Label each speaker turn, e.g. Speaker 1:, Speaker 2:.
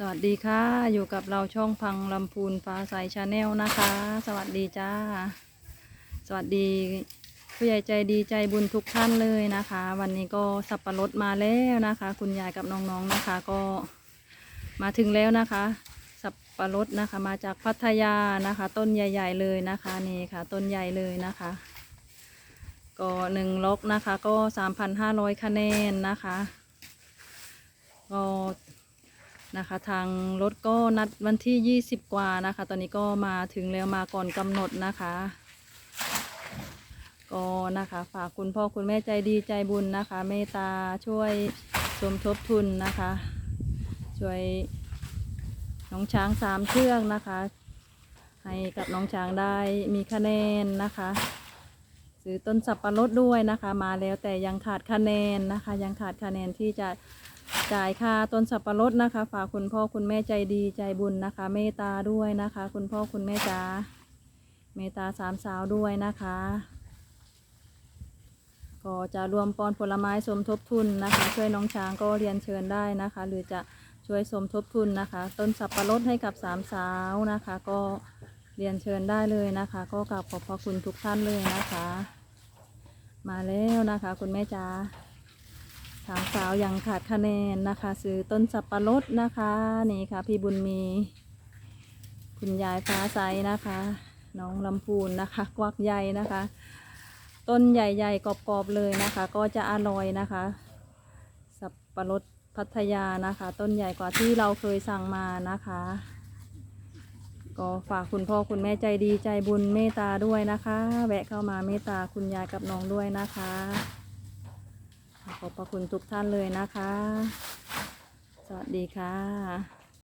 Speaker 1: สวัสดีค่ะ อยู่กับเราช่องพังลำพูนฟ้าใสชาแนลนะคะ สวัสดีจ้า สวัสดีผู้ใหญ่ใจดีใจบุญทุกท่านเลยนะคะ วันนี้ก็สับปะรดมาแล้วนะคะ คุณยายกับน้องๆนะคะ ก็มาถึงแล้วนะคะ สับปะรดนะคะ มาจากพัทยานะคะ ต้นใหญ่ ๆ เลยนะคะนี่ค่ะ ต้นใหญ่เลยนะคะ ก็หนึ่งล็อกนะคะ ก็สามพันห้าร้อยคะแนนนะคะก็ นะคะ ทางรถก็นัดวันที่ยี่สิบกว่านะคะ ตอนนี้ก็มาถึงแล้วมาก่อนกำหนดนะคะก็นะคะ ฝากคุณพ่อคุณแม่ใจดีใจบุญนะคะ เมตตาช่วยสมทบทุนนะคะ ช่วยน้องช้างสามเชือกนะคะ ให้กับน้องช้างได้มีคะแนนนะคะ ซื้อต้นสับปะรดด้วยนะคะ มาแล้วแต่ยังขาดคะแนนนะคะ ยังขาดคะแนนที่จะจ่ายค่าต้นสับปะรดนะคะ ฝากคุณพ่อคุณแม่ใจดีใจบุญนะคะ เมตตาด้วยนะคะ คุณพ่อคุณแม่จ๋าเมตตาสามสาวด้วยนะคะก็จะรวมปอนผลไม้สมทบทุนนะคะ ช่วยน้องช้างก็เรียนเชิญได้นะคะ หรือจะช่วยสมทบทุนนะคะ ต้นสับปะรดให้กับสามสาวนะคะ ก็เรียนเชิญได้เลยนะคะ ก็กราบขอบพระคุณทุกท่านเลยนะคะ มาแล้วนะคะ คุณแม่จ๋าสามสาวยังขาดคะแนนนะคะ ซื้อต้นสับปะรดนะคะนี่ค่ะ พี่บุญมี คุณยายฟ้าใสนะคะ น้องลำพูนนะคะ กวักใหญ่นะคะ ต้นใหญ่ๆกรอบๆเลยนะคะ ก็จะอร่อยนะคะ สับปะรดพัทยานะคะ ต้นใหญ่กว่าที่เราเคยสั่งมานะคะ ก็ฝากคุณพ่อคุณแม่ใจดีใจบุญเมตตาด้วยนะคะ แวะเข้ามาเมตตาคุณยายกับน้องด้วยนะคะ ขอบพระคุณทุกท่านเลยนะคะ สวัสดีค่ะ